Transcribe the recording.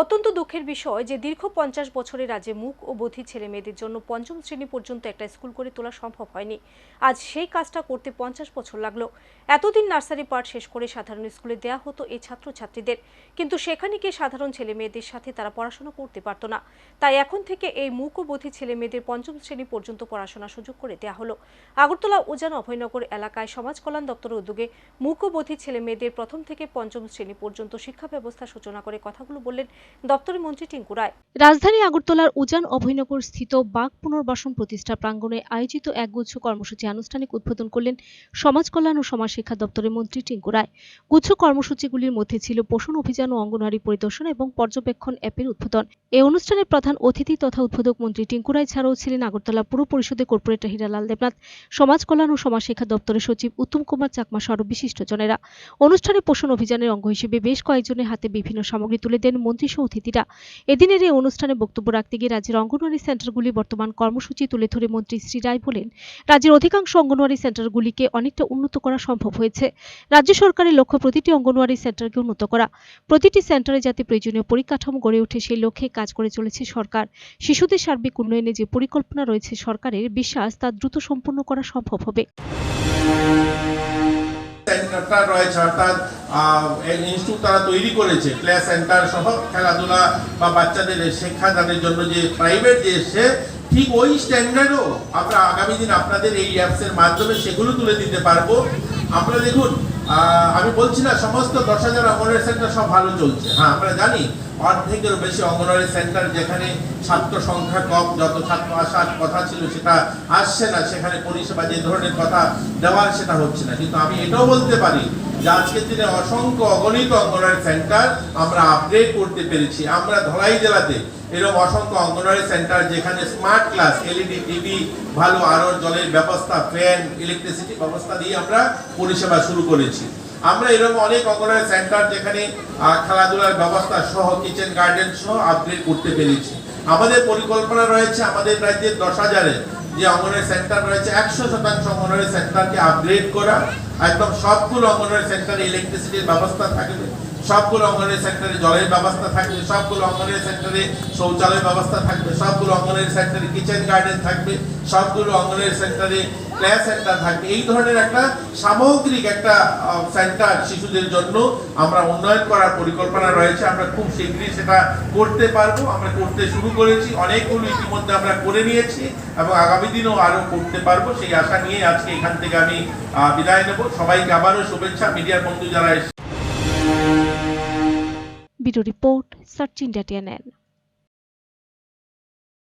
অত্যন্ত দুঃখের বিষয় যে দীর্ঘ পঞ্চাশ বছরের রাজ্যে মুখ ও বধির ছেলে মেয়েদের জন্য পঞ্চম শ্রেণি পর্যন্ত একটা স্কুল করে তোলা সম্ভব হয়নি। আজ সেই কাজটা করতে পঞ্চাশ বছর লাগল। এতদিন নার্সারি পাঠ শেষ করে সাধারণ স্কুলে দেয়া হতো এই ছাত্রছাত্রীদের। কিন্তু সেখানে গিয়ে সাধারণ ছেলে মেয়েদের সাথে তারা পড়াশোনা করতে পারতো না। তাই এখন থেকে এই মুখ ও বধির ছেলে মেয়েদের পঞ্চম শ্রেণি পর্যন্ত পড়াশোনার সুযোগ করে দেওয়া হলো। আগরতলা উজান অভয়নগর এলাকায় সমাজ কল্যাণ দপ্তরের উদ্যোগে মুখ ও বধির ছেলে মেয়েদের প্রথম থেকে পঞ্চম শ্রেণি পর্যন্ত শিক্ষা ব্যবস্থা সূচনা করে কথাগুলো বললেন দপ্তরের মন্ত্রী টিঙ্কু রায়। রাজধানী আগরতলার উজান অভয়নগর স্থিত বাঘ পুনর্বাসন প্রতিষ্ঠা প্রাঙ্গণে আয়োজিত একগুচ্ছ কর্মসূচি আনুষ্ঠানিক উদ্বোধন করলেন সমাজ কল্যাণ ও সমাজ শিক্ষা দপ্তরের মন্ত্রী টিঙ্কু রায়। গুচ্ছ কর্মসূচিগুলির মধ্যে ছিল পোষণ অভিযান ও অঙ্গনওয়াড়ি পরিদর্শন এবং পর্যবেক্ষণ অ্যাপের উদ্বোধন। এই অনুষ্ঠানে প্রধান অতিথি তথা উদ্বোধক মন্ত্রী টিঙ্কু রায় ছাড়াও ছিলেন আগরতলা পুর পরিষদের কর্পোরেটর হীরালাল দেবনাথ, সমাজ কল্যাণ ও সমাজ শিক্ষা দপ্তরের সচিব উত্তম কুমার চাকমা সহ বিশিষ্টজনেরা অনুষ্ঠানে পোষণ অভিযানের অঙ্গ হিসেবে বেশ কয়েকজনের হাতে বিভিন্ন সামগ্রী তুলে দেন মন্ত্রী সহ অতিথিরা। এদিনের এই অনুষ্ঠানে বক্তব্য রাখতে গিয়ে রাজ্যের অঙ্গনওয়াড়ি সেন্টারগুলি বর্তমান কর্মসূচি তুলে ধরে মন্ত্রী শ্রী রায় বলেন, রাজ্যের অধিকাংশ অঙ্গনওয়াড়ি সেন্টারগুলিকে অনেকটা উন্নত করা সম্ভব হয়েছে। রাজ্য সরকারের লক্ষ্য প্রতিটি অঙ্গনওয়াড়ি সেন্টারকে উন্নত করা। প্রতিটি সেন্টারে যাতে প্রয়োজনীয় পরিকাঠামো গড়ে ওঠে, সেই লক্ষ্যে কাজ করে চলেছে সরকার। শিশুদের সার্বিক উন্নয়নে যে পরিকল্পনা রয়েছে সরকারের বিশ্বাস, তা দ্রুত সম্পূর্ণ করা সম্ভব হবে। রয়েছে, অর্থাৎ ইনস্টিটিউট তারা তৈরি করেছে প্লে সেন্টার সহ খেলাধুলা বা বাচ্চাদের শিক্ষাদানের জন্য যে প্রাইভেট যে এসছে, ঠিক ওই স্ট্যান্ডার্ডও আমরা আগামী দিন আপনাদের এই অ্যাপসের মাধ্যমে সেগুলো তুলে দিতে পারব। আমরা দেখুন আমি বলছি না, সমস্ত দশ হাজার সেন্টার সব ভালো চলছে। হ্যাঁ আমরা জানি অর্ধেকেরও বেশি অঙ্গনওয়াড়ি সেন্টার যেখানে ছাত্র সংখ্যা কম, যত ছাত্র আসার কথা ছিল সেটা আসছে না, সেখানে পরিষেবা যে ধরনের কথা দেওয়ার সেটা হচ্ছে না। কিন্তু আমি এটাও বলতে পারি যে আজকের দিনে অসংখ্য অগণিত অঙ্গনওয়াড়ি সেন্টার আমরা আপগ্রেড করতে পেরেছি। আমরা ধলাই জেলাতে এরকম অসংখ্য অঙ্গনওয়াড়ি সেন্টার যেখানে স্মার্ট ক্লাস এলইডি টিভি ভালো আরও জলের ব্যবস্থা ফ্যান ইলেকট্রিসিটি ব্যবস্থা দিয়ে আমরা পরিষেবা শুরু করেছি। আমরা এরকম অনেক অঙ্গনওয়াড়ি সেন্টার যেখানে খেলাধুলার ব্যবস্থা সহ কিচেন গার্ডেন সহ আপগ্রেড করতে পেরেছি। আমাদের পরিকল্পনা রয়েছে আমাদের রাজ্যের দশ হাজারের যে অঙ্গনওয়াড়ি সেন্টার রয়েছে, একশো শতাংশ অঙ্গনওয়াড়ি সেন্টারকে আপগ্রেড করা। একদম সবগুলো অঙ্গনওয়াড়ি সেন্টারে ইলেকট্রিসিটির ব্যবস্থা থাকবে, সবগুলো অঙ্গনওয়াড়ি সেন্টারে জলের ব্যবস্থা থাকবে, সবগুলো অঙ্গনওয়াড়ি সেন্টারে শৌচালয়ের ব্যবস্থা থাকবে, সবগুলো অঙ্গনওয়াড়ি সেন্টারে কিচেন গার্ডেন থাকবে, সবগুলো অঙ্গনওয়াড়ি সেন্টারে প্লে সেন্টার থাকবে। এই ধরনের একটা সামগ্রিক একটা সেন্টার শিশুদের জন্য আমরা উন্নয়ন করার পরিকল্পনা রয়েছে। আমরা খুব শীঘ্রই সেটা করতে পারব। আমরা করতে শুরু করেছি। অনেকগুলো ইতিমধ্যে আমরা করে নিয়েছি এবং আগামী দিনেও আরও করতে পারব। সেই আশা নিয়ে আজকে এখান থেকে আমি বিদায় নেব। সবাইকে আবারও শুভেচ্ছা। মিডিয়ার বন্ধু যারা ব্যুরো রিপোর্ট, সার্চ ইন্ডিয়া